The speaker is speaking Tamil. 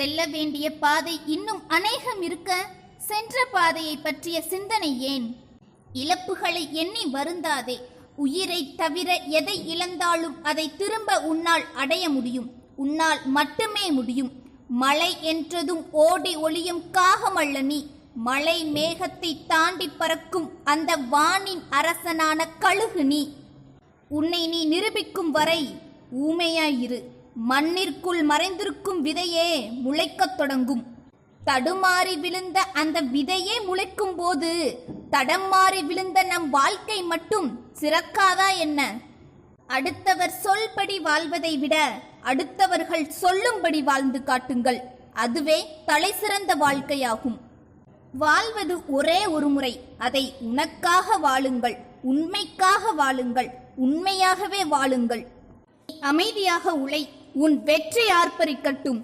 செல்ல வேண்டிய பாதை இன்னும் அநேகம் இருக்க சென்ற பாதையை பற்றிய சிந்தனை ஏன்? இழப்புகளை எண்ணி வருந்தாதே. உயிரை தவிர எதை இழந்தாலும் அதை திரும்ப உன்னால் அடைய முடியும். உன்னால் மட்டுமே முடியும். மழை என்றதும் ஓடி ஒளியும் காகமல்ல நீ. மலை மேகத்தை தாண்டி பறக்கும் அந்த வானின் அரசனான கழுகு நீ. உன்னை நீ நிரூபிக்கும் வரை ஊமையாயிரு மண்ணிற்குள் மறைந்திருக்கும் விதையே முளைக்கத் தொடங்கும். தடுமாறி விழுந்த அந்த விதையே முளைக்கும் போது தடம் மாறி விழுந்த நம் வாழ்க்கை மட்டும் சிறக்காதா என்ன? அடுத்தவர் சொல்படி வாழ்வதை விட அடுத்தவர்கள் சொல்லும்படி வாழ்ந்து காட்டுங்கள். அதுவே தலை சிறந்த வாழ்க்கையாகும். வாழ்வது ஒரே ஒரு முறை. அதை உனக்காக வாழுங்கள். உண்மைக்காக வாழுங்கள். உண்மையாகவே வாழுங்கள். அமைதியாக உழை. உன் வெற்றி ஆர்ப்பரிக்கட்டும்.